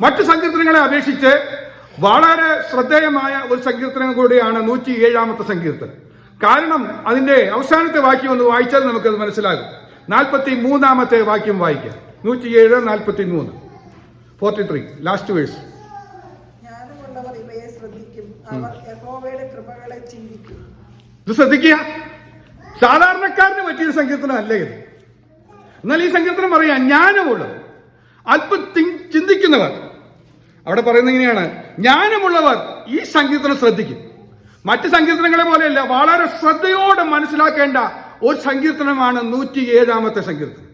മറ്റു സങ്കീർത്തനങ്ങളെ അപേക്ഷിച്ച് വളരെ ശ്രദ്ധേയമായ ഒരു സങ്കീർത്തനം കൂടിയാണ് നൂറ്റി ഏഴാമത്തെ സങ്കീർത്തനം. കാരണം അതിന്റെ അവസാനത്തെ വാക്യം ഒന്ന് വായിച്ചാൽ നമുക്കത് മനസ്സിലാകും. നാൽപ്പത്തി മൂന്നാമത്തെ വാക്യം വായിക്കാം. നൂറ്റി ഏഴ് നാൽപ്പത്തി മൂന്ന് ഫോർട്ടി ത്രീ ലാസ്റ്റ് വേഴ്സ് ഇത് ശ്രദ്ധിക്കുക. സാധാരണക്കാരന് പറ്റിയ സങ്കീർത്തനം അല്ലേ ഇത്. എന്നാൽ ഈ സങ്കീർത്തനം പറയാം ജ്ഞാനമുള്ളവർ അല്പം ചിന്തിക്കുന്നവർ അവിടെ പറയുന്നത് ഇങ്ങനെയാണ്. ജ്ഞാനമുള്ളവർ ഈ സങ്കീർത്തനം ശ്രദ്ധിക്കും. മറ്റ് സങ്കീർത്തനങ്ങളെ പോലെയല്ല വളരെ ശ്രദ്ധയോടെ മനസ്സിലാക്കേണ്ട ഒരു സങ്കീർത്തനമാണ് നൂറ്റി ഏഴാമത്തെ സങ്കീർത്തനം.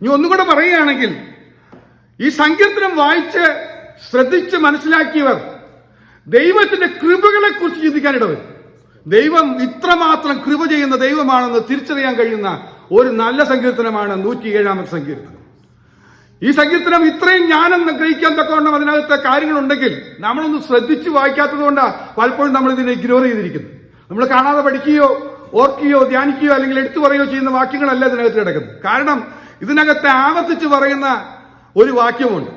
ഇനി ഒന്നുകൂടെ പറയുകയാണെങ്കിൽ ഈ സങ്കീർത്തനം വായിച്ച് ശ്രദ്ധിച്ച് മനസ്സിലാക്കിയവർ ദൈവത്തിന്റെ കൃപകളെ കുറിച്ച് ചിന്തിക്കാൻ ഇടവരും ദൈവം ഇത്രമാത്രം കൃപ ചെയ്യുന്ന ദൈവമാണെന്ന് തിരിച്ചറിയാൻ കഴിയുന്ന ഒരു നല്ല സങ്കീർത്തനമാണ് നൂറ്റി ഏഴാമത്തെ സങ്കീർത്തനം. ഈ സങ്കീർത്തനം ഇത്രയും ജ്ഞാനം ഗ്രഹിക്കാൻ തക്കവണ്ണം അതിനകത്തെ കാര്യങ്ങളുണ്ടെങ്കിൽ നമ്മളൊന്ന് ശ്രദ്ധിച്ച് വായിക്കാത്തത് കൊണ്ടാണ് പലപ്പോഴും നമ്മൾ ഇതിനെ ഇഗ്നോർ ചെയ്തിരിക്കുന്നത്. നമ്മൾ കാണാതെ പഠിക്കുകയോ ഓർക്കുകയോ ധ്യാനിക്കുകയോ അല്ലെങ്കിൽ എടുത്തു പറയുകയോ ചെയ്യുന്ന വാക്യങ്ങളല്ല ഇതിനകത്ത് കിടക്കുന്നത്. കാരണം ഇതിനകത്ത് ആവർത്തിച്ച് പറയുന്ന ഒരു വാക്യമുണ്ട്.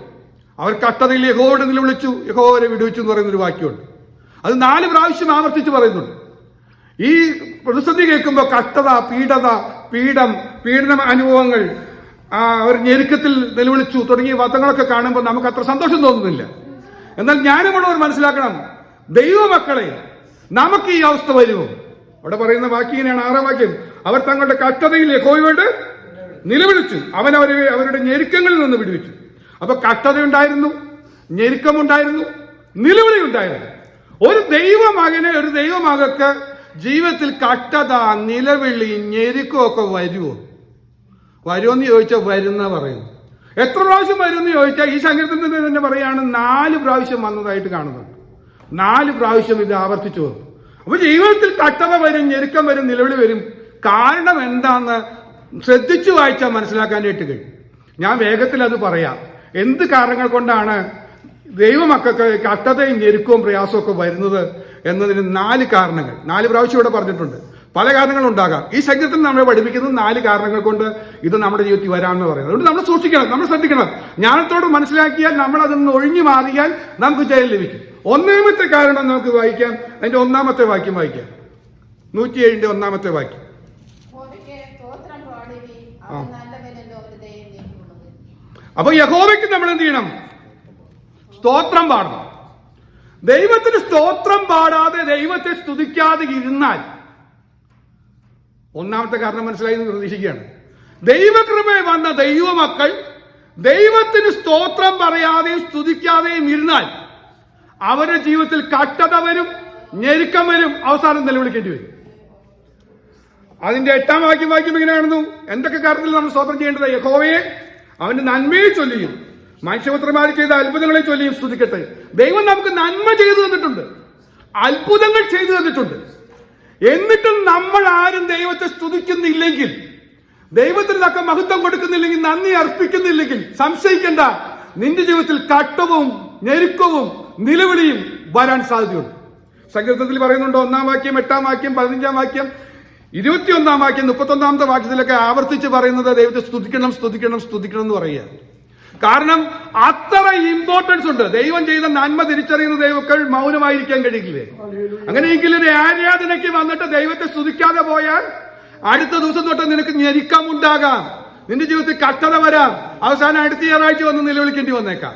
അവർ കഷ്ടതയിൽ യഹോയുടെ നിലവിളിച്ചു യഹോവരെ വിടുവിച്ചു എന്ന് പറയുന്ന ഒരു വാക്യമുണ്ട്. അത് നാല് പ്രാവശ്യം ആവർത്തിച്ച് പറയുന്നുണ്ട്. ഈ പ്രതിസന്ധി കേൾക്കുമ്പോൾ കഷ്ടത പീഡത പീഡം പീഡന അനുഭവങ്ങൾ അവർ ഞെരുക്കത്തിൽ നിലവിളിച്ചു തുടങ്ങിയ വധങ്ങളൊക്കെ കാണുമ്പോൾ നമുക്ക് അത്ര സന്തോഷം തോന്നുന്നില്ല. എന്നാൽ ജ്ഞാനമുള്ളവർ മനസ്സിലാക്കണം ദൈവമക്കളെ നമുക്ക് ഈ അവസ്ഥ വരുമോ? അവിടെ പറയുന്ന വാക്യം ഇങ്ങനെയാണ് ആറാം വാക്യം. അവർ തങ്ങളുടെ കഷ്ടതയിൽ യഹോയോട് നിലവിളിച്ചു. അവൻ അവരെ അവരുടെ ഞെരുക്കങ്ങളിൽ നിന്ന് വിടുവിച്ചു. അപ്പൊ കഷ്ടതയുണ്ടായിരുന്നു ഞെരുക്കമുണ്ടായിരുന്നു നിലവിളി ഉണ്ടായിരുന്നു. ഒരു ദൈവമകന് ഒരു ദൈവമകൾക്ക് ജീവിതത്തിൽ കഷ്ടത നിലവിളി ഞെരുക്കമൊക്കെ വരുമോ വരുമെന്ന് ചോദിച്ചാൽ വരുന്ന പറയുന്നു എത്ര പ്രാവശ്യം വരുമെന്ന് ചോദിച്ചാൽ ഈ സങ്കീർത്തനത്തിൽ തന്നെ പറയാണ് നാല് പ്രാവശ്യം വന്നതായിട്ട് കാണുന്നുണ്ട്. നാല് പ്രാവശ്യം ഇത് ആവർത്തിച്ചു വന്നു. അപ്പൊ ജീവിതത്തിൽ കട്ടത വരും ഞെരുക്കം വരും നിലവിളി വരും. കാരണം എന്താന്ന് ശ്രദ്ധിച്ചു വായിച്ചാൽ മനസ്സിലാക്കാനായിട്ട് കഴിയും. ഞാൻ വേഗത്തിൽ അത് പറയാം. എന്ത് കാരണങ്ങൾ കൊണ്ടാണ് ദൈവമക്കൾക്ക് കട്ടതയും ഞെരുക്കവും പ്രയാസവും ഒക്കെ വരുന്നത് എന്നതിന് നാല് കാരണങ്ങൾ. നാല് പ്രാവശ്യം ഇവിടെ പറഞ്ഞിട്ടുണ്ട്. പല കാരണങ്ങളുണ്ടാകാം. ഈ ശരീരത്തിൽ നമ്മളെ പഠിപ്പിക്കുന്നത് നാല് കാരണങ്ങൾ കൊണ്ട് ഇത് നമ്മുടെ ജീവിതത്തിൽ വരാമെന്ന് പറയുന്നത്. അതുകൊണ്ട് നമ്മൾ സൂക്ഷിക്കണം നമ്മൾ ശ്രദ്ധിക്കണം. ജ്ഞാനത്തോട് മനസ്സിലാക്കിയാൽ നമ്മൾ അതിൽ നിന്ന് ഒഴിഞ്ഞു മാറിയാൽ നമുക്ക് ജയം ലഭിക്കും. ഒന്നാമത്തെ കാരണം നമുക്ക് വായിക്കാം. അതിന്റെ ഒന്നാമത്തെ വാക്യം വായിക്കാം. നൂറ്റിയേഴിന്റെ ഒന്നാമത്തെ വാക്യം. അപ്പൊ യഹോവയ്ക്ക് നമ്മൾ എന്ത് ചെയ്യണം? സ്തോത്രം പാടണം. ദൈവത്തിന് സ്തോത്രം പാടാതെ ദൈവത്തെ സ്തുതിക്കാതെ ഇരുന്നാൽ ഒന്നാമത്തെ കാരണം മനസ്സിലായി എന്ന് പ്രതീക്ഷിക്കുകയാണ്. ദൈവകൃപ വന്ന ദൈവമക്കൾ ദൈവത്തിന് സ്തോത്രം പറയാതെയും സ്തുതിക്കാതെയും ഇരുന്നാൽ അവരുടെ ജീവിതത്തിൽ കട്ടത വരും ഞെരുക്കം വരും അവസാനം നിലവിളിക്കേണ്ടി വരും. അതിന്റെ എട്ടാം വാക്യം വാക്യം എങ്ങനെയാണെന്നു എന്തൊക്കെ കാര്യത്തിൽ നമ്മൾ സ്തോത്രം ചെയ്യേണ്ടത്? യഹോവയെ അവന്റെ നന്മയെ ചൊല്ലിയും മനുഷ്യപുത്രന്മാർ ചെയ്ത അത്ഭുതങ്ങളെ ചൊല്ലിയും സ്തുതിക്കട്ടെ. ദൈവം നമുക്ക് നന്മ ചെയ്തു തന്നിട്ടുണ്ട് അത്ഭുതങ്ങൾ ചെയ്തു തന്നിട്ടുണ്ട്. എന്നിട്ടും നമ്മൾ ആരും ദൈവത്തെ സ്തുതിക്കുന്നില്ലെങ്കിൽ ദൈവത്തിന് തക്ക മഹത്വം കൊടുക്കുന്നില്ലെങ്കിൽ നന്ദി അർപ്പിക്കുന്നില്ലെങ്കിൽ സംശയിക്കേണ്ട. നിന്റെ ജീവിതത്തിൽ കട്ടവും ഞെരുക്കവും നിലവിളിയും വരാൻ സാധ്യതയുണ്ട്. സങ്കീർത്തനത്തിൽ പറയുന്നുണ്ട് ഒന്നാം വാക്യം എട്ടാം വാക്യം പതിനഞ്ചാം വാക്യം ഇരുപത്തിയൊന്നാം വാക്യം മുപ്പത്തൊന്നാമത്തെ വാക്യത്തിലൊക്കെ ആവർത്തിച്ച് പറയുന്നത് ദൈവത്തെ സ്തുതിക്കണം സ്തുതിക്കണം സ്തുതിക്കണം എന്ന് പറയുക കാരണം അത്ര ഇമ്പോർട്ടൻസ് ഉണ്ട്. ദൈവം ചെയ്ത നന്മ തിരിച്ചറിയുന്ന ദൈവക്കൾ മൗനമായിരിക്കാൻ കഴിയില്ലേ? അങ്ങനെയെങ്കിൽ ഒരു ആരാധനയ്ക്ക് വന്നിട്ട് ദൈവത്തെ സ്തുതിക്കാതെ പോയാൽ അടുത്ത ദിവസം തൊട്ട് നിനക്ക് ഞെരുക്കമുണ്ടാകാം. നിന്റെ ജീവിതത്തിൽ കഷ്ടത വരാം. അവസാനം അടുത്ത ഞായറാഴ്ച വന്ന് നിലവിളിക്കേണ്ടി വന്നേക്കാം.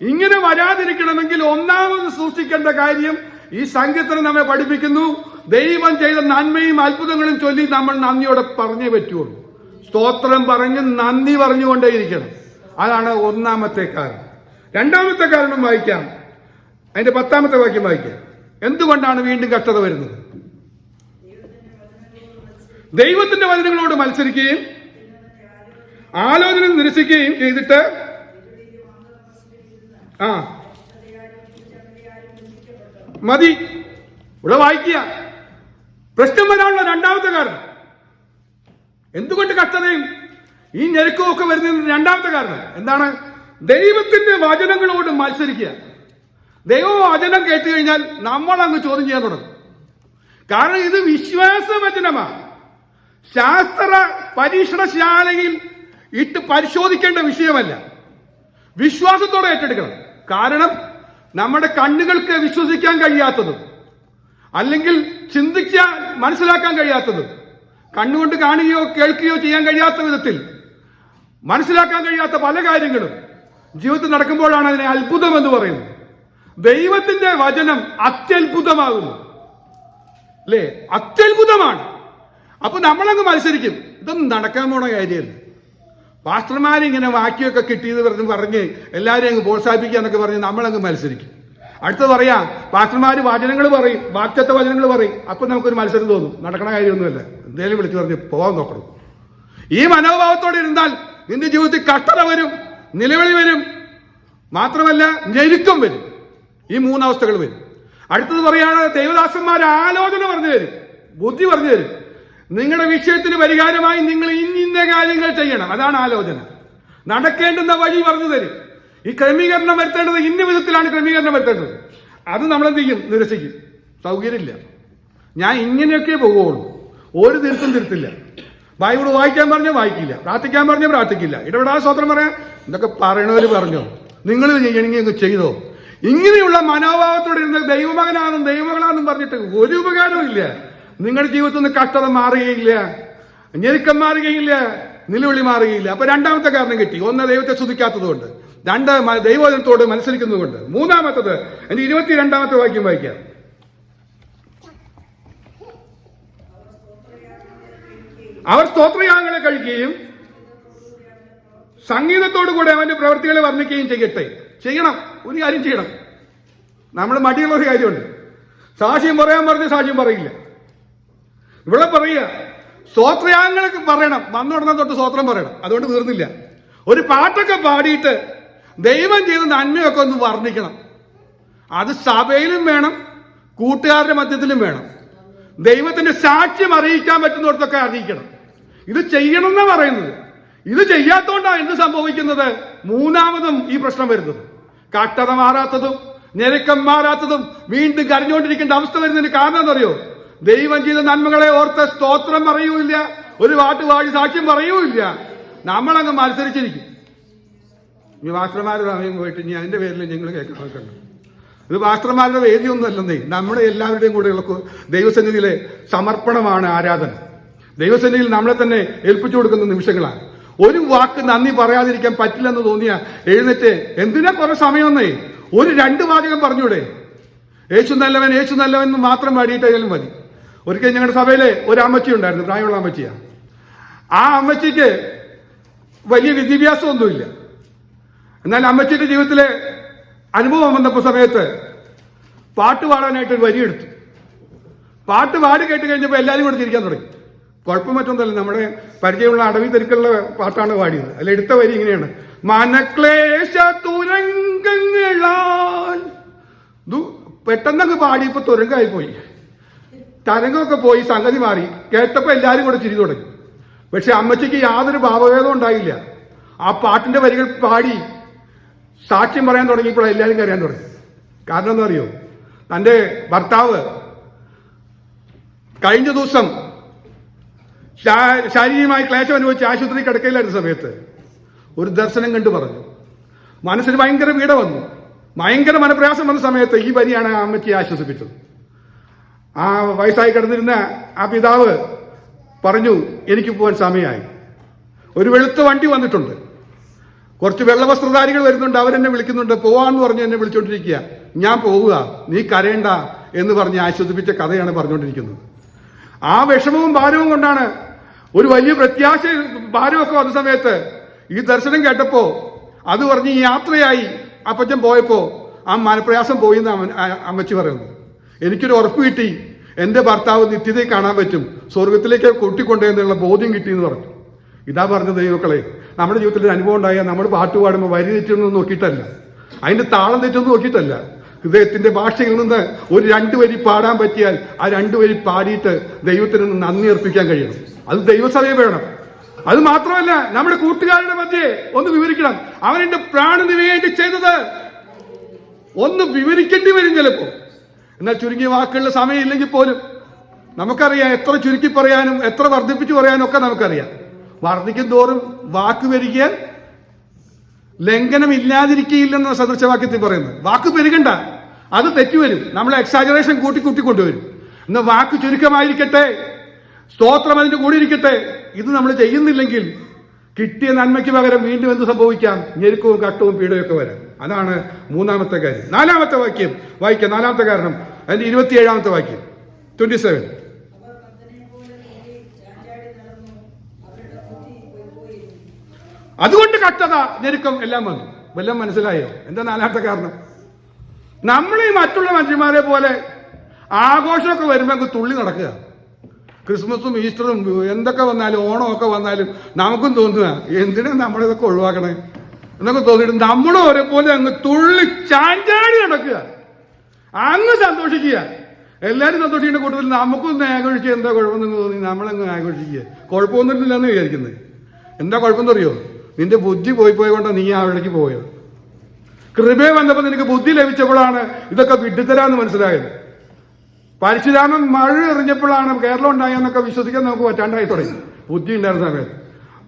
ഇങ്ങനെ വരാതിരിക്കണമെങ്കിൽ ഒന്നാമത് സൂക്ഷിക്കേണ്ട കാര്യം ഈ സംഘത്തിന് നമ്മെ പഠിപ്പിക്കുന്നു. ദൈവം ചെയ്ത നന്മയും അത്ഭുതങ്ങളും ചൊല്ലി നമ്മൾ നന്ദിയോടെ പറഞ്ഞേ പറ്റുള്ളൂ. സ്തോത്രം പറഞ്ഞ് നന്ദി പറഞ്ഞുകൊണ്ടേയിരിക്കണം. അതാണ് ഒന്നാമത്തെ കാരണം. രണ്ടാമത്തെ കാരണം വായിക്കാം. അതിന്റെ പത്താമത്തെ വാക്യം വായിക്കാം. എന്തുകൊണ്ടാണ് വീണ്ടും കഷ്ടത വരുന്നത്? ദൈവത്തിന്റെ വചനങ്ങളോട് മത്സരിക്കുകയും ആലോചന നിരസിക്കുകയും ചെയ്തിട്ട് ആ മതി. ഇവിടെ വായിക്കുക. പ്രശ്നം വരാനുള്ള രണ്ടാമത്തെ കാരണം. എന്തുകൊണ്ട് കഷ്ടതയും ഈ ഞെരുക്കമൊക്കെ വരുന്നതിന് രണ്ടാമത്തെ കാരണം എന്താണ്? ദൈവത്തിന്റെ വചനങ്ങളോട് മത്സരിക്കുക. ദൈവ വചനം കേട്ട് കഴിഞ്ഞാൽ നമ്മൾ അങ്ങ് ചോദ്യം ചെയ്യാൻ തുടങ്ങും. കാരണം ഇത് വിശ്വാസവചനമാണ് ശാസ്ത്ര പരീക്ഷണശാലയിൽ ഇട്ട് പരിശോധിക്കേണ്ട വിഷയമല്ല. വിശ്വാസത്തോടെ ഏറ്റെടുക്കണം. കാരണം നമ്മുടെ കണ്ണുകൾക്ക് വിശ്വസിക്കാൻ കഴിയാത്തതും അല്ലെങ്കിൽ ചിന്തിക്കാൻ മനസ്സിലാക്കാൻ കഴിയാത്തതും കണ്ണുകൊണ്ട് കാണുകയോ കേൾക്കുകയോ ചെയ്യാൻ കഴിയാത്ത വിധത്തിൽ മനസ്സിലാക്കാൻ കഴിയാത്ത പല കാര്യങ്ങളും ജീവിതത്തിൽ നടക്കുമ്പോഴാണ് അതിനെ അത്ഭുതം എന്ന് പറയുന്നത്. ദൈവത്തിന്റെ വചനം അത്യത്ഭുതമാകുന്നു. അല്ലേ? അത്യത്ഭുതമാണ്. അപ്പൊ നമ്മളങ്ങ് മത്സരിക്കും. ഇതൊന്നും നടക്കാൻ പോണ കാര്യമല്ല. പാസ്റ്റർമാരിങ്ങനെ വാക്യമൊക്കെ കിട്ടിയത് പറഞ്ഞ് പറഞ്ഞ് എല്ലാവരെയും അങ്ങ് പ്രോത്സാഹിപ്പിക്കുക എന്നൊക്കെ പറഞ്ഞ് നമ്മളങ്ങ് മത്സരിക്കും. അടുത്ത് പറയാം പാസ്റ്റർമാർ വചനങ്ങൾ പറയും വാക്യത്തെ വചനങ്ങൾ പറയും. അപ്പൊ നമുക്കൊരു മത്സരം തോന്നും. നടക്കണ കാര്യമൊന്നുമല്ല. എന്തേലും വിളിച്ചു പറഞ്ഞ് പോകാൻ നോക്കണം. ഈ മനോഭാവത്തോടെ ഇരുന്നാൽ നിന്റെ ജീവിതത്തിൽ കഷ്ടത വരും നിലവിളി വരും. മാത്രമല്ല ഞെരുക്കം വരും. ഈ മൂന്നവസ്ഥകൾ വരും. അടുത്തത് പറയാണ് ദൈവദാസന്മാർ ആലോചന പറഞ്ഞു തരും ബുദ്ധി പറഞ്ഞു തരും. നിങ്ങളുടെ വിഷയത്തിന് പരിഹാരമായി നിങ്ങൾ ഇന്ന കാര്യങ്ങൾ ചെയ്യണം. അതാണ് ആലോചന. നടക്കേണ്ടുന്ന വഴി പറഞ്ഞു തരും. ഈ ക്രമീകരണം വരുത്തേണ്ടത് ഇന്ന വിധത്തിലാണ് ക്രമീകരണം വരുത്തേണ്ടത്. അത് നമ്മൾ എന്ത് ചെയ്യും? നിരസിക്കും. സൗകര്യമില്ല. ഞാൻ ഇങ്ങനെയൊക്കെ പോകുള്ളൂ ഒരു തിരുത്തും തിരുത്തില്ല. ബൈബിൾ വായിക്കാൻ പറഞ്ഞാൽ വായിക്കില്ല. പ്രാർത്ഥിക്കാൻ പറഞ്ഞാൽ പ്രാർത്ഥിക്കില്ല. ഇടപെടാ സ്വത്രം പറയാം. ഇതൊക്കെ പറയണവർ പറഞ്ഞു? നിങ്ങൾ ചെയ്യണമെങ്കിൽ ചെയ്തോ? ഇങ്ങനെയുള്ള മനോഭാവത്തോടെ ഇരുന്ന് ദൈവമകനാണെന്നും ദൈവമകളാണെന്നും പറഞ്ഞിട്ട് ഒരു ഉപകാരവും ഇല്ല. നിങ്ങളുടെ ജീവിതത്തിൽ നിന്ന് കഷ്ടത മാറുകയില്ല. ഞെരുക്കം മാറുകയില്ല. നിലവിളി മാറുകയില്ല. അപ്പൊ രണ്ടാമത്തെ കാരണം കിട്ടി. ഒന്ന് ദൈവത്തെ സ്തുതിക്കാത്തതുകൊണ്ട്. രണ്ട് ദൈവത്തോട് മത്സരിക്കുന്നതുകൊണ്ട് മൂന്നാമത്തത് എന്റെ ഇരുപത്തി രണ്ടാമത്തെ വാക്യം വായിക്കാം. അവർ സ്തോത്രയാഗങ്ങളെ കഴിക്കുകയും സംഗീതത്തോടു കൂടെ അവന്റെ പ്രവൃത്തികളെ വർണിക്കുകയും ചെയ്യട്ടെ. ചെയ്യണം. ഒരു കാര്യം ചെയ്യണം. നമ്മൾ മടിയുള്ള ഒരു കാര്യമുണ്ട്. സാക്ഷ്യം പറയാൻ പറഞ്ഞ് സാക്ഷ്യം പറയില്ല. ഇവിടെ പറയുക സ്തോത്രയാഗങ്ങളൊക്കെ പറയണം. വന്നുടനെ തൊട്ട് സ്തോത്രം പറയണം. അതുകൊണ്ട് തീർന്നില്ല. ഒരു പാട്ടൊക്കെ പാടിയിട്ട് ദൈവം ചെയ്ത നന്മയൊക്കെ ഒന്ന് വർണിക്കണം. അത് സഭയിലും വേണം കൂട്ടുകാരുടെ മധ്യത്തിലും വേണം. ദൈവത്തിന്റെ സാക്ഷ്യം അറിയിക്കാൻ പറ്റുന്നിടത്തൊക്കെ അറിയിക്കണം. ഇത് ചെയ്യണം എന്നാ പറയുന്നത്. ഇത് ചെയ്യാത്തോണ്ടാണ് എന്ത് സംഭവിക്കുന്നത്? മൂന്നാമതും ഈ പ്രശ്നം വരുന്നത്. കട്ടത മാറാത്തതും ഞെരുക്കം മാറാത്തതും വീണ്ടും കരഞ്ഞുകൊണ്ടിരിക്കേണ്ട അവസ്ഥ വരുന്നതിന് കാരണം എന്നറിയോ ദൈവം ചെയ്ത നന്മകളെ ഓർത്ത് സ്തോത്രം പറയൂല്ല ഒരു പാട്ട് പാടി സാക്ഷ്യം പറയൂല്ല നമ്മളങ്ങ് മത്സരിച്ചിരിക്കും. ഈ മാസ്റ്റർമാരുടെ സമയം പോയിട്ട് ഇനി അതിന്റെ പേരിൽ ഞങ്ങൾ കേൾക്കുന്നത് ഇത് മാസ്റ്റർമാരുടെ വേദിയൊന്നും അല്ലെന്നേ നമ്മുടെ എല്ലാവരുടെയും കൂടെയുള്ള ദൈവസന്നിധിയിലെ സമർപ്പണമാണ് ആരാധന. ദൈവസന്നിധിയിൽ നമ്മളെ തന്നെ ഏൽപ്പിച്ചു കൊടുക്കുന്ന നിമിഷങ്ങളാണ്. ഒരു വാക്ക് നന്ദി പറയാതിരിക്കാൻ പറ്റില്ലെന്ന് തോന്നിയ എഴുന്നേറ്റ് എന്തിനാ കുറെ സമയമൊന്നേ ഒരു രണ്ട് വാചകം പറഞ്ഞൂടെ? യേശു നല്ലവൻ യേശു നല്ലവൻ എന്ന് മാത്രം പാടിയിട്ടായാലും മതി. ഒരിക്കൽ ഞങ്ങളുടെ സഭയിലെ ഒരു അമ്മച്ചി ഉണ്ടായിരുന്നു പ്രായമുള്ള അമ്മച്ചിയാ. ആ അമ്മച്ചിക്ക് വലിയ വിദ്യാഭ്യാസമൊന്നുമില്ല. എന്നാൽ അമ്മച്ചിയുടെ ജീവിതത്തിലെ അനുഭവം വന്നപ്പോൾ സമയത്ത് പാട്ട് പാടാനായിട്ട് ഒരു വരി എടുത്തു. പാട്ട് പാടി കേട്ട് കഴിഞ്ഞപ്പോൾ എല്ലാവരും കൂടെ ചിരിക്കാൻ തുടങ്ങി. കുഴപ്പം മറ്റൊന്നല്ല നമ്മുടെ പരിചയമുള്ള അടവി തെരുക്കുള്ള പാട്ടാണ് പാടിയത്. അതിൽ എടുത്ത വരി ഇങ്ങനെയാണ്. മനക്ലേശ തുരങ്കങ്ങളാൽ പെട്ടെന്നങ്ങ് പാടിയപ്പോൾ തുരങ്കമായി പോയി തരംഗമൊക്കെ പോയി സംഗതി മാറി. കേട്ടപ്പോൾ എല്ലാവരും കൂടെ ചിരി തുടങ്ങി. പക്ഷെ അമ്മച്ചിക്ക് യാതൊരു ഭാവഭേദവും ഉണ്ടായില്ല. ആ പാട്ടിന്റെ വരികൾ പാടി സാക്ഷ്യം പറയാൻ തുടങ്ങിയപ്പോൾ എല്ലാവരും കരയാൻ തുടങ്ങി. കാരണം എന്താ അറിയോ തന്റെ ഭർത്താവ് കഴിഞ്ഞ ദിവസം ശാരീരികമായി ക്ലേശം അനുഭവിച്ച് ആശുപത്രി കിടക്കയിലായിരുന്ന സമയത്ത് ഒരു ദർശനം കണ്ടു പറഞ്ഞു. മനസ്സിന് ഭയങ്കര വീട വന്നു. ഭയങ്കര മനപ്രയാസം വന്ന സമയത്ത് ഈ വരിയാണ് ആ അമ്മയ്ക്ക് ആശ്വസിപ്പിച്ചത്. ആ വയസ്സായി കിടന്നിരുന്ന ആ പിതാവ് പറഞ്ഞു എനിക്ക് പോകാൻ സമയമായി. ഒരു വെളുത്ത വണ്ടി വന്നിട്ടുണ്ട്. കുറച്ച് വെള്ളവസ്ത്രധാരികൾ വരുന്നുണ്ട് അവരെന്നെ വിളിക്കുന്നുണ്ട്. പോവാന്ന് പറഞ്ഞ് എന്നെ വിളിച്ചോണ്ടിരിക്കുക. ഞാൻ പോവുക. നീ കരയണ്ട എന്ന് പറഞ്ഞ് ആശ്വസിപ്പിച്ച കഥയാണ് പറഞ്ഞുകൊണ്ടിരിക്കുന്നത്. ആ വിഷമവും ഭാരവും കൊണ്ടാണ് ഒരു വലിയ പ്രത്യാശ ഭാരമൊക്കെ വന്ന സമയത്ത് ഈ ദർശനം കേട്ടപ്പോ അത് പറഞ്ഞ് ഈ യാത്രയായി അപ്പച്ചൻ പോയപ്പോ ആ മനപ്രയാസം പോയി എന്ന് അമ്മച്ചി പറയുന്നു. എനിക്കൊരു ഉറപ്പ് കിട്ടി. എന്റെ ഭർത്താവ് നിത്യതയെ കാണാൻ പറ്റും. സ്വർഗത്തിലേക്ക് കൊട്ടിക്കൊണ്ടേന്നുള്ള ബോധ്യം കിട്ടി എന്ന് പറഞ്ഞു. ഇതാ പറഞ്ഞത് ദൈവക്കളെ നമ്മുടെ ജീവിതത്തിൽ ഒരു അനുഭവം ഉണ്ടായാൽ നമ്മൾ പാട്ട് പാടുമ്പോൾ വരി തെറ്റൊന്നും നോക്കിയിട്ടല്ല. അതിന്റെ താളം തെറ്റൊന്നും നോക്കിയിട്ടല്ല. ഹൃദയത്തിന്റെ ഭാഷയിൽ നിന്ന് ഒരു രണ്ട് വരി പാടാൻ പറ്റിയാൽ ആ രണ്ട് വരി പാടിയിട്ട് ദൈവത്തിന് നന്ദി അർപ്പിക്കാൻ കഴിയണം. അത് ദൈവസഭയെ വേണം അത് മാത്രമല്ല നമ്മുടെ കൂട്ടുകാരുടെ മധ്യേ ഒന്ന് വിവരിക്കണം. അവൻ എന്റെ പ്രാണന് വേണ്ടി ചെയ്തത് ഒന്ന് വിവരിക്കേണ്ടി വരും ചിലപ്പോ എന്നാൽ ചുരുങ്ങിയ വാക്കുകളുടെ സമയമില്ലെങ്കിൽ പോലും നമുക്കറിയാം എത്ര ചുരുക്കി പറയാനും എത്ര വർദ്ധിപ്പിച്ചു പറയാനും ഒക്കെ നമുക്കറിയാം. വർദ്ധിക്കും തോറും വാക്ക് വരിക ലംഘനം ഇല്ലാതിരിക്കയില്ലെന്ന സദൃശവാക്യത്തിൽ പറയുന്നത്. വാക്ക് പെരുകണ്ട. അത് തെറ്റുവരും. നമ്മൾ എക്സാജറേഷൻ കൂട്ടി കൂട്ടി കൊണ്ടുവരും. എന്നാൽ വാക്ക് ചുരുക്കമായിരിക്കട്ടെ. സ്തോത്രം അതിന്റെ കൂടെ ഇരിക്കട്ടെ. ഇത് നമ്മൾ ചെയ്യുന്നില്ലെങ്കിൽ കിട്ടിയ നന്മയ്ക്ക് പകരം വീണ്ടും എന്ത് സംഭവിക്കാം? ഞെരുക്കവും കട്ടവും പീഡയൊക്കെ വരാം. അതാണ് മൂന്നാമത്തെ കാര്യം. നാലാമത്തെ വാക്യം. വായിക്കാം. നാലാമത്തെ കാരണം. അതിന്റെ ഇരുപത്തിയേഴാമത്തെ വാക്യം. ട്വന്റി സെവൻ അതുകൊണ്ട് കട്ടത ഞെരുക്കം എല്ലാം വന്നു. വല്ലതും മനസ്സിലായോ? എന്താ നാലാമത്തെ കാരണം? നമ്മൾ ഈ മറ്റുള്ള മനുഷ്യന്മാരെ പോലെ ആഘോഷമൊക്കെ വരുമ്പോൾ തുള്ളി നടക്കുക. ക്രിസ്മസും ഈസ്റ്ററും എന്തൊക്കെ വന്നാലും ഓണമൊക്കെ വന്നാലും നമുക്കും തോന്നുക എന്തിനാ നമ്മളിതൊക്കെ ഒഴിവാക്കണേ? എന്നൊക്കെ തോന്നിയിട്ട് നമ്മളും ഒരേപോലെ അങ്ങ് തുള്ളി ചാഞ്ചാടി നടക്കുക. അങ്ങ് സന്തോഷിക്കുക. എല്ലാവരും സന്തോഷിക്കുന്ന കൂട്ടത്തിൽ നമുക്കും ആഘോഷിക്കുക. എന്താ കുഴപ്പമെന്ന് തോന്നി നമ്മളങ്ങ് ആഘോഷിക്കുക. കുഴപ്പമൊന്നുമില്ലെന്ന് വിചാരിക്കുന്നത്. എന്താ കുഴപ്പമെന്ന് അറിയോ നിന്റെ ബുദ്ധി പോയി പോയ കൊണ്ടാണ് നീ ആ അവിടേക്ക് പോയത്. കൃപയെ വന്നപ്പോൾ നിനക്ക് ബുദ്ധി ലഭിച്ചപ്പോഴാണ് ഇതൊക്കെ വിഡ്ഢിത്തരാന്ന് മനസ്സിലായത്. പരശുരാമൻ മഴ എറിഞ്ഞപ്പോഴാണ് കേരളം ഉണ്ടായെന്നൊക്കെ വിശ്വസിക്കാൻ നമുക്ക് പറ്റാണ്ടായി തുടങ്ങി. ബുദ്ധി ഉണ്ടായിരുന്ന സമയത്ത്.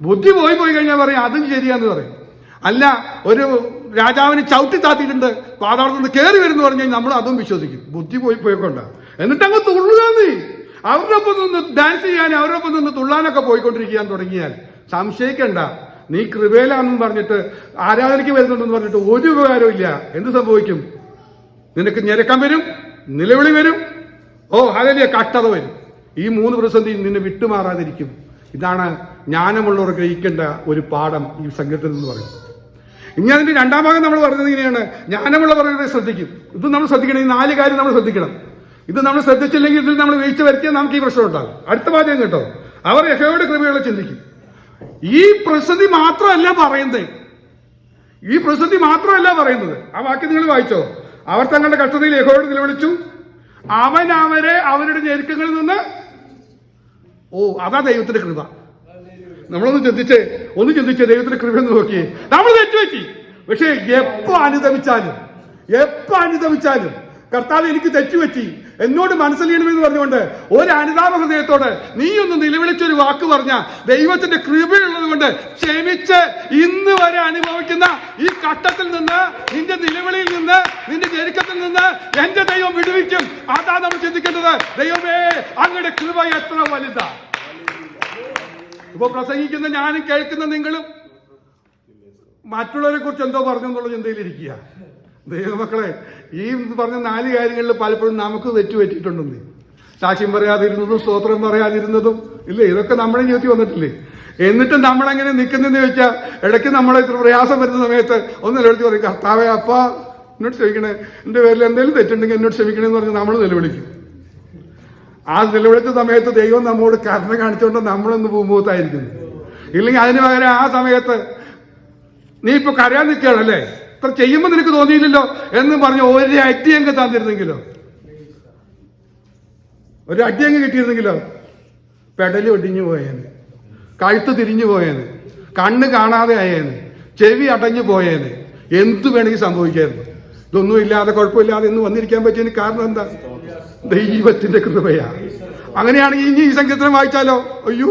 ബുദ്ധി പോയി പോയി കഴിഞ്ഞാൽ പറയും അതും ശരിയാന്ന് പറയും. അല്ല ഒരു രാജാവിന് ചവിട്ടി താത്തിയിട്ടുണ്ട് പാതാളത്തിൽ നിന്ന് കയറി വരുന്നു പറഞ്ഞാൽ നമ്മൾ അതും വിശ്വസിക്കും. ബുദ്ധി പോയി പോയിക്കൊണ്ട എന്നിട്ട് അങ്ങ് തുള്ളുക നീ. അവരുടെ നിന്ന് ഡാൻസ് ചെയ്യാൻ അവരുടെ നിന്ന് തുള്ളാനൊക്കെ പോയിക്കൊണ്ടിരിക്കാൻ തുടങ്ങിയാൽ സംശയിക്കണ്ട. നീ കൃപയിലാണെന്ന് പറഞ്ഞിട്ട് ആരാധനയ്ക്ക് വരുന്നുണ്ടെന്ന് പറഞ്ഞിട്ട് ഒരു ഉപകാരവും ഇല്ല. എന്ത് സംഭവിക്കും? നിനക്ക് ഞെരക്കം വരും നിലവിളി വരും ഓ അതല്ലേ കട്ടത വരും. ഈ മൂന്ന് പ്രതിസന്ധി നിന്നെ വിട്ടുമാറാതിരിക്കും. ഇതാണ് ജ്ഞാനമുള്ളവർ ഗ്രഹിക്കേണ്ട ഒരു പാഠം ഈ സംഘത്തിൽ നിന്ന് പറയുന്നത്. ഇനി അതിന്റെ രണ്ടാം ഭാഗം നമ്മൾ പറഞ്ഞത് ഇങ്ങനെയാണ്. ജ്ഞാനമുള്ളവർ ശ്രദ്ധിക്കും. ഇത് നമ്മൾ ശ്രദ്ധിക്കണം. ഈ നാല് കാര്യം നമ്മൾ ശ്രദ്ധിക്കണം. ഇത് നമ്മൾ ശ്രദ്ധിച്ചില്ലെങ്കിൽ ഇതിൽ നമ്മൾ വീഴ്ച വരുത്തിയാൽ നമുക്ക് ഈ പ്രശ്നം ഉണ്ടാകും. അടുത്ത വാചകം കേട്ടോ. അവർ യഹോയുടെ കൃപകളെ ചിന്തിക്കും. ഈ പ്രതിസന്ധി മാത്രമല്ല പറയുന്നത്. ഈ പ്രതിസന്ധി മാത്രമല്ല പറയുന്നത്. ആ വാക്യം നിങ്ങൾ വായിച്ചോ. അവർ തങ്ങളുടെ കഷ്ടതയിൽ യഹോയോട് നിലവിളിച്ചു. അവൻ അവരെ അവരുടെ ഞെരുക്കങ്ങളിൽ നിന്ന് ഓ അതാ ദൈവത്തിന്റെ കൃപ. നമ്മളൊന്ന് ചിന്തിച്ചേ ഒന്ന് ചിന്തിച്ചേ ദൈവത്തിന്റെ കൃപ എന്ന് നോക്കിയേ നമ്മൾ തെറ്റുപറ്റി. പക്ഷേ എപ്പോ അനുദമിച്ചാലും എപ്പോ അനുദമിച്ചാലും കർത്താവ് എനിക്ക് തെറ്റുപറ്റി. എന്നോട് മനസ്സിലിയണമെന്ന് പറഞ്ഞുകൊണ്ട് ഒരു അനുതാപ ഹൃദയത്തോട് നീ ഒന്ന് നിലവിളിച്ചൊരു വാക്ക് പറഞ്ഞ ദൈവത്തിന്റെ കൃപയുള്ളത് കൊണ്ട് ക്ഷമിച്ച് ഇന്ന് വരെ അനുഭവിക്കുന്ന ഈ ഘട്ടത്തിൽ നിന്ന് നിന്റെ നിലവിളിയിൽ നിന്ന് നിന്റെ ഞെരുക്കത്തിൽ നിന്ന് എന്റെ ദൈവം വിടുവിക്കും. അതാ നമ്മൾ ചിന്തിക്കേണ്ടത്. ദൈവമേ അങ്ങയുടെ കൃപ എത്ര വലുതാ. ഇപ്പൊ പ്രസംഗിക്കുന്ന ഞാനും കേൾക്കുന്ന നിങ്ങളും മറ്റുള്ളവരെ കുറിച്ച് എന്തോ പറഞ്ഞു എന്നുള്ള ചിന്തയിലിരിക്കുക ദൈവമക്കളെ ഈ പറഞ്ഞ നാല് കാര്യങ്ങളിൽ പലപ്പോഴും നമുക്ക് തെറ്റുപറ്റിയിട്ടുണ്ടെന്ന്. സാക്ഷ്യം പറയാതിരുന്നതും സ്തോത്രം പറയാതിരുന്നതും ഇല്ലേ? ഇതൊക്കെ നമ്മുടെ ജീവിതത്തിൽ വന്നിട്ടില്ലേ? എന്നിട്ട് നമ്മളെങ്ങനെ നിൽക്കുന്നതെന്ന് ചോദിച്ചാൽ ഇടയ്ക്ക് നമ്മളെ ഇത്ര പ്രയാസം വരുന്ന സമയത്ത് ഒന്നും എടുത്ത് പറയും കർത്താവെ അപ്പ എന്നോട് ക്ഷമിക്കണേ എന്റെ പേരിൽ എന്തെങ്കിലും തെറ്റുണ്ടെങ്കിൽ എന്നോട് ക്ഷമിക്കണേ എന്ന് പറഞ്ഞ് നമ്മൾ നിലവിളിക്കും. ആ നിലവിളിച്ച സമയത്ത് ദൈവം നമ്മോട് കരുണ കാണിച്ചുകൊണ്ട് നമ്മളൊന്ന് ഭൂമുഖത്തായിരിക്കുന്നു. ഇല്ലെങ്കിൽ അതിന് പകരം ആ സമയത്ത് നീ ഇപ്പൊ കരയാൻ നിൽക്കുകയാണല്ലേ? ഇത്ര ചെയ്യുമ്പോൾ നിനക്ക് തോന്നിയില്ലല്ലോ എന്ന് പറഞ്ഞ് ഒരു അടി അങ്ങ് തന്നിരുന്നെങ്കിലോ? ഒരു അടി അങ്ങ് കിട്ടിയിരുന്നെങ്കിലോ? പെടൽ ഒടിഞ്ഞു പോയേന്. കഴുത്ത് തിരിഞ്ഞു പോയേന്. കണ്ണ് കാണാതെ ആയേന്. ചെവി അടഞ്ഞു പോയേന്. എന്ത് വേണമെങ്കിൽ സംഭവിക്കായിരുന്നു. ഇതൊന്നും ഇല്ലാതെ കുഴപ്പമില്ലാതെ ഇന്ന് വന്നിരിക്കാൻ പറ്റിയതിന് കാരണം എന്താ? ദൈവത്തിന്റെ കൃപയാ. അങ്ങനെയാണെങ്കിൽ ഇനി ഈ സങ്കീർത്തനം വായിച്ചാലോ? അയ്യോ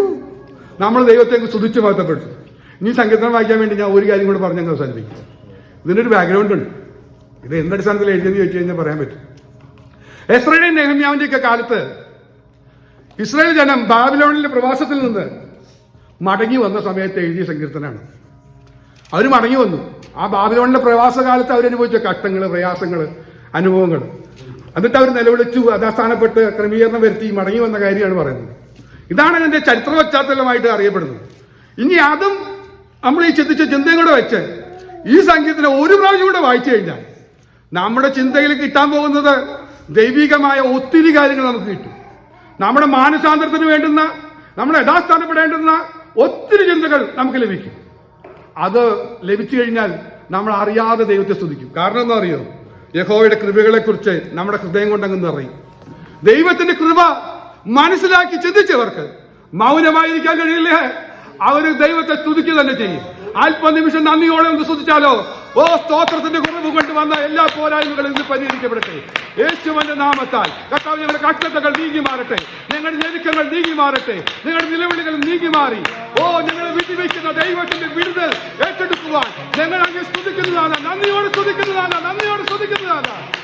നമ്മൾ ദൈവത്തെ സ്തുതിച്ച് മാറ്റപ്പെട്ടു ഇനി സങ്കീർത്തനം വായിക്കാൻ വേണ്ടി ഞാൻ ഒരു കാര്യം കൂടെ പറഞ്ഞങ്ങ് അവസാനിപ്പിക്കും. ഇതിനൊരു ബാക്ക്ഗ്രൗണ്ട് ഉണ്ട്. ഇത് എന്തടിസ്ഥാനത്തിൽ എഴുതിയെന്ന് ചോദിച്ചു കഴിഞ്ഞാൽ പറയാൻ പറ്റും. എസ്രയുടെയും നെഹമ്യാവിന്റെ ഒക്കെ കാലത്ത് ഇസ്രായേൽ ജനം ബാബിലോണിലെ പ്രവാസത്തിൽ നിന്ന് മടങ്ങി വന്ന സമയത്ത് എഴുതിയ സങ്കീർത്തനാണ് അവർ മടങ്ങി വന്നു. ആ ബാബിലോണിലെ പ്രവാസകാലത്ത് അവരനുഭവിച്ച കഷ്ടങ്ങൾ പ്രയാസങ്ങൾ അനുഭവങ്ങൾ. എന്നിട്ട് അവർ നിലവിളിച്ചു അതാസ്ഥാനപ്പെട്ട് ക്രമീകരണം വരുത്തി മടങ്ങി വന്ന കാര്യമാണ് പറയുന്നത്. ഇതാണ് അതിന്റെ ചരിത്ര പശ്ചാത്തലമായിട്ട് അറിയപ്പെടുന്നത്. ഇനി അതും നമ്മൾ ഈ ചിന്തിച്ച ചിന്തയും കൂടെ വെച്ച് ഈ സംഗീതത്തിനെ ഒരു പ്രാവശ്യം കൂടെ വായിച്ചു കഴിഞ്ഞാൽ നമ്മുടെ ചിന്തയിൽ കിട്ടാൻ പോകുന്നത് ദൈവികമായ ഒത്തിരി കാര്യങ്ങൾ നമുക്ക് കിട്ടും. നമ്മുടെ മാനസാന്തരത്തിന് വേണ്ടുന്ന നമ്മുടെ യഥാസ്ഥാനപ്പെടേണ്ടുന്ന ഒത്തിരി ചിന്തകൾ നമുക്ക് ലഭിക്കും. അത് ലഭിച്ചു കഴിഞ്ഞാൽ നമ്മൾ അറിയാതെ ദൈവത്തെ സ്തുതിക്കും. കാരണം എന്താ അറിയോ? യഹോയുടെ കൃപകളെ കുറിച്ച് നമ്മുടെ ഹൃദയം കൊണ്ടങ്ങ് നിറയും. ദൈവത്തിന്റെ കൃപ മനസ്സിലാക്കി ചിന്തിച്ചവർക്ക് മൗനമായിരിക്കാൻ കഴിയില്ല? അവർ ദൈവത്തെ സ്തുതിക്കുക തന്നെ ചെയ്യും. അല്പനിമിഷം നന്ദിയോടെ ഒന്ന് സ്തുതിച്ചാലോ? ഓ സ്തോത്രത്തിന്റെ കുറവ് കൊണ്ട് വന്ന എല്ലാ പോരായ്മകളും ഇന്ന് പരിഹരിക്കപ്പെടട്ടെ. യേശുവന്റെ നാമത്താൽ കർത്താവ് ഞങ്ങളുടെ കഷ്ടതകൾ നീങ്ങി മാറട്ടെ. ഞങ്ങളുടെ ഞെരുക്കങ്ങൾ നീങ്ങി മാറട്ടെ. ഞങ്ങളുടെ നിലവിളികൾ നീങ്ങി മാറി. ഓ ഞങ്ങൾ വിധിവയ്ക്കുന്ന ദൈവത്തിന്റെ വിരുദ്ധ ഏറ്റെടുക്കുവാൻ ഞങ്ങൾ അങ്ങ് സ്തുതിക്കുന്നതാണ്. നന്ദിയോട് സ്തുതിക്കുന്നതാണ്. നന്ദിയോട് സ്തുതിക്കുന്നതാണ്.